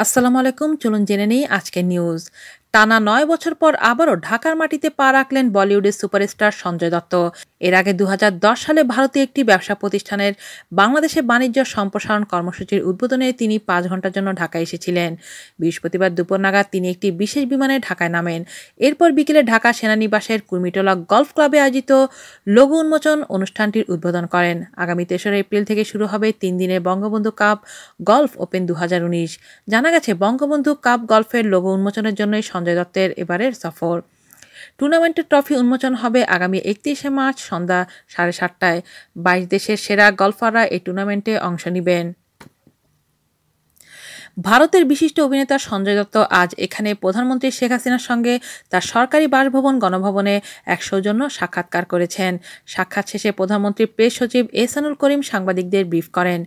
আসসালামু আলাইকুম চলুন জেনে নেই আজকের নিউজ টানা নয় বছর পর আবারও ঢাকার মাটিতে পা রাখলেন বলিউডের সুপারস্টার সঞ্জয় দত্ত। এর আগে দু হাজার দশ সালে ভারতীয় একটি ব্যবসা প্রতিষ্ঠানের বাংলাদেশে বাণিজ্য সম্প্রসারণ কর্মসূচির উদ্বোধনে তিনি পাঁচ ঘণ্টার জন্য ঢাকায় এসেছিলেন। বৃহস্পতিবার দুপুর নাগাদ তিনি একটি বিশেষ বিমানে ঢাকায় নামেন। এরপর বিকেলে ঢাকা সেনানিবাসের কুর্মিটোলা গলফ ক্লাবে আয়োজিত লঘু উন্মোচন অনুষ্ঠানটির উদ্বোধন করেন। আগামী তেসরা এপ্রিল থেকে শুরু হবে তিন দিনের বঙ্গবন্ধু কাপ গলফ ওপেন দু হাজার উনিশ। জানা গেছে, বঙ্গবন্ধু কাপ গলফের লঘু উন্মোচনের জন্যই সঞ্জয় দত্তের এবারের সফর। টুর্নামেন্টের ট্রফি উন্মোচন হবে আগামী একত্রিশে মার্চ সন্ধ্যা সাড়ে সাতটায়। বাইশ দেশের সেরা গলফাররা এই টুর্নামেন্টে অংশ নেবেন। ভারতের বিশিষ্ট অভিনেতা সঞ্জয় দত্ত আজ এখানে প্রধানমন্ত্রী শেখ হাসিনার সঙ্গে তার সরকারি বাসভবন গণভবনে এক সৌজন্য সাক্ষাৎকার করেছেন। সাক্ষাৎ শেষে প্রধানমন্ত্রী প্রেস সচিব এসানুল করিম সাংবাদিকদের ব্রিফ করেন।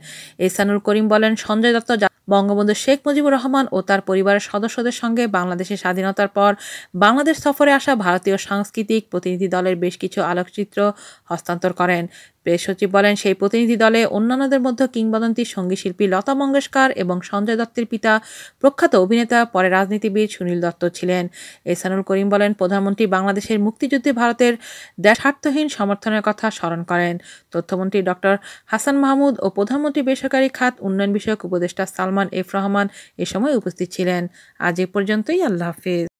এসানুল করিম বলেন, সঞ্জয় দত্ত বঙ্গবন্ধু শেখ মুজিবুর রহমান ও তার পরিবারের সদস্যদের সঙ্গে বাংলাদেশের স্বাধীনতার পর বাংলাদেশ সফরে আসা ভারতীয় সাংস্কৃতিক প্রতিনিধি দলের বেশ কিছু আলোকচিত্র হস্তান্তর করেন। প্রেস সচিব বলেন, সেই প্রতিনিধি দলে অন্যান্যদের মধ্যে কিংবদন্তি সংগীত শিল্পী লতা মঙ্গেশকর এবং সঞ্জয় দত্তের পিতা প্রখ্যাত অভিনেতা, পরে রাজনীতিবিদ সুনীল দত্ত ছিলেন। এসানুল করিম বলেন, প্রধানমন্ত্রী বাংলাদেশের মুক্তিযুদ্ধে ভারতের দেশার্থহীন সমর্থনের কথা স্মরণ করেন। তথ্যমন্ত্রী ডক্টর হাসান মাহমুদ ও প্রধানমন্ত্রী বেসরকারি খাত উন্নয়ন বিষয়ক উপদেষ্টা সালমান এফ রহমান এ সময় উপস্থিত ছিলেন। আজ এ পর্যন্তই, আল্লাহ হাফিজ।